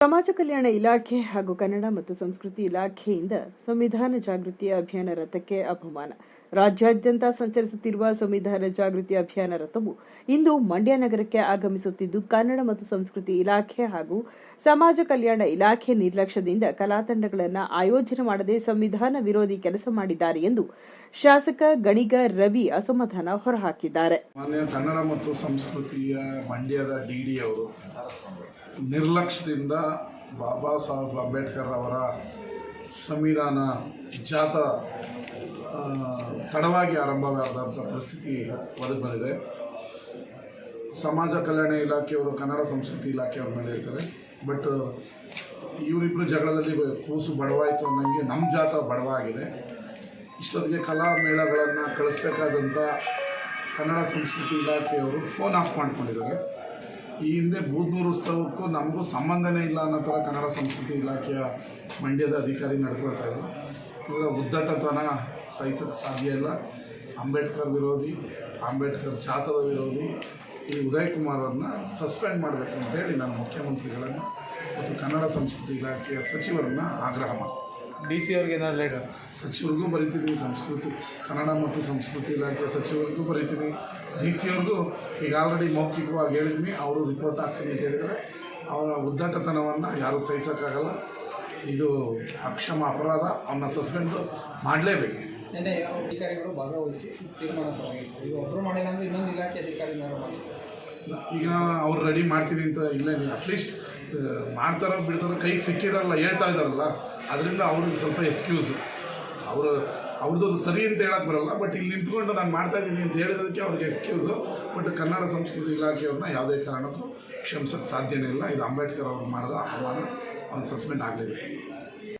ಸಮಾಜ ಕಲ್ಯಾಣ ಇಲಾಖೆ ಹಾಗೂ ಕನ್ನಡ ಮತ್ತು ಸಂಸ್ಕೃತಿ ಇಲಾಖೆಯಿಂದ ಸಂವಿಧಾನ ಜಾಗೃತಿ ಅಭಿಯಾನ ರಥಕ್ಕೆ ಅಪಮಾನ. ರಾಜ್ಯಾದ್ಯಂತ ಸಂಚರಿಸುತ್ತಿರುವ ಸಂವಿಧಾನ ಜಾಗೃತಿ ಅಭಿಯಾನ ರಥವು ಇಂದು ಮಂಡ್ಯ ನಗರಕ್ಕೆ ಆಗಮಿಸುತ್ತಿದ್ದು, ಕನ್ನಡ ಮತ್ತು ಸಂಸ್ಕೃತಿ ಇಲಾಖೆ ಹಾಗೂ ಸಮಾಜ ಕಲ್ಯಾಣ ಇಲಾಖೆ ನಿರ್ಲಕ್ಷ್ಯದಿಂದ ಕಲಾತಂಡಗಳನ್ನು ಆಯೋಜನೆ ಮಾಡದೆ ಸಂವಿಧಾನ ವಿರೋಧಿ ಕೆಲಸ ಮಾಡಿದ್ದಾರೆ ಎಂದು ಶಾಸಕ ಗಣಿಗ ರವಿ ಅಸಮಾಧಾನ ಹೊರಹಾಕಿದ್ದಾರೆ. ಕನ್ನಡ ಮತ್ತು ಸಂಸ್ಕೃತಿಯ ಮಂಡ್ಯದ ಡಿ ಡಿ ಅವರು ನಿರ್ಲಕ್ಷ್ಯದಿಂದ ಬಾಬಾ ಸಾಹೇಬ್ ಅಂಬೇಡ್ಕರ್ ಅವರ ಸಂವಿಧಾನ ಜಾತ ತಡವಾಗಿ ಆರಂಭವಾದಂಥ ಪರಿಸ್ಥಿತಿ ಒದಗಿ ಬಂದಿದೆ. ಸಮಾಜ ಕಲ್ಯಾಣ ಇಲಾಖೆಯವರು ಕನ್ನಡ ಸಂಸ್ಕೃತಿ ಇಲಾಖೆಯವ್ರ ಮೇಲೆ ಇರ್ತಾರೆ. ಬಟ್ ಇವರಿಬ್ಬರು ಜಗಳದಲ್ಲಿ ಕೂಸು ಬಡವಾಯಿತು ಅನ್ನೋಂಗೆ ನಮ್ಮ ಜಾತ ಬಡವ ಆಗಿದೆ ಇಷ್ಟೊತ್ತಿಗೆ ಕಲಾ ಮೇಳಗಳನ್ನು ಕಳಿಸ್ಬೇಕಾದಂಥ ಕನ್ನಡ ಸಂಸ್ಕೃತಿ ಇಲಾಖೆಯವರು ಫೋನ್ ಆಫ್ ಮಾಡ್ಕೊಂಡಿದ್ದಾರೆ. ಈ ಹಿಂದೆ ಬೂದ್ನೂರು ಉತ್ಸವಕ್ಕೂ ನಮಗೂ ಸಂಬಂಧನೇ ಇಲ್ಲ ಅನ್ನೋ ಥರ ಕನ್ನಡ ಸಂಸ್ಕೃತಿ ಇಲಾಖೆಯ ಮಂಡ್ಯದ ಅಧಿಕಾರಿ ನಡ್ಕೊಳ್ತಾ ಇದ್ರು. ಈಗ ಉದ್ದಟತನ ಸಹಿಸೋಕ್ಕೆ ಸಾಧ್ಯ ಇಲ್ಲ. ಅಂಬೇಡ್ಕರ್ ವಿರೋಧಿ, ಅಂಬೇಡ್ಕರ್ ಜಾತದ ವಿರೋಧಿ, ಈ ಉದಯ್ ಕುಮಾರ್ ಅವ್ರನ್ನ ಸಸ್ಪೆಂಡ್ ಮಾಡಬೇಕು ಅಂತೇಳಿ ನಾನು ಮುಖ್ಯಮಂತ್ರಿಗಳನ್ನು ಮತ್ತು ಕನ್ನಡ ಸಂಸ್ಕೃತಿ ಇಲಾಖೆಯ ಸಚಿವರನ್ನು ಆಗ್ರಹ ಮಾಡ್ತೀನಿ. ಡಿ ಸಿ ಅವ್ರಿಗೆ ಏನಾದ್ರು ಲೇಟ್ ಸಚಿವರಿಗೂ ಬರಿತೀನಿ ಸಂಸ್ಕೃತಿ ಕನ್ನಡ ಮತ್ತು ಸಂಸ್ಕೃತಿ ಇಲಾಖೆ ಸಚಿವರಿಗೂ ಬರಿತೀನಿ ಡಿ ಸಿ ಅವ್ರಿಗೂ ಈಗ ಆಲ್ರೆಡಿ ಮೌಖಿಕವಾಗಿ ಹೇಳಿದ್ದೀನಿ ಅವರು ರಿಪೋರ್ಟ್ ಹಾಕ್ತೀನಿ ಅಂತ ಹೇಳಿದರೆ ಅವರ ಉದ್ದಟತನವನ್ನು ಯಾರೂ ಸಹಿಸೋಕ್ಕಾಗಲ್ಲ. ಇದು ಅಕ್ಷಮ ಅಪರಾಧ ಅವನ್ನ ಸಸ್ಪೆಂಡ್ ಮಾಡಲೇಬೇಕು. ನಿನ್ನೆ ಅಧಿಕಾರಿಗಳು ಭಾಗವಹಿಸಿ ತೀರ್ಮಾನ ತಗೊಂಡಿದ್ರು? ಈಗ ಒಬ್ಬರು ಮಾಡಿಲ್ಲ ಅಂದರೆ ಇನ್ನೊಂದು ಇಲಾಖೆ ಅಧಿಕಾರಿ ಈಗ ಅವ್ರು ರೆಡಿ ಮಾಡ್ತೀನಿ ಅಂತ ಇಲ್ಲ ಅಟ್ಲೀಸ್ಟ್ ಮಾಡ್ತಾರೋ ಬಿಡ್ತಾರೋ ಕೈ ಸಿಕ್ಕಿದಾರಲ್ಲ ಹೇಳ್ತಾ ಇದ್ದಾರಲ್ಲ, ಅದರಿಂದ ಅವ್ರಿಗೆ ಸ್ವಲ್ಪ ಎಕ್ಸ್ಕ್ಯೂಸು ಅವರು ಅವ್ರದ್ದು ಸರಿ ಅಂತ ಹೇಳಕ್ಕೆ ಬರಲ್ಲ ಬಟ್ ಇಲ್ಲಿ ನಿಂತ್ಕೊಂಡು ನಾನು ಮಾಡ್ತಾ ಇದ್ದೀನಿ ಅಂತ ಹೇಳಿದಕ್ಕೆ ಅವ್ರಿಗೆ ಎಕ್ಸ್ಕ್ಯೂಸು ಬಟ್ ಕನ್ನಡ ಸಂಸ್ಕೃತಿ ಇಲಾಖೆಯವ್ರನ್ನ ಯಾವುದೇ ಕಾರಣಕ್ಕೂ ಕ್ಷಮಿಸೋಕ್ಕೆ ಸಾಧ್ಯನೇ ಇಲ್ಲ. ಇದು ಅಂಬೇಡ್ಕರ್ ಅವ್ರು ಮಾಡಿದ ಆಹ್ವಾನ ಅವ್ನು ಸಸ್ಪೆಂಡ್ ಆಗಲೇಬೇಕು.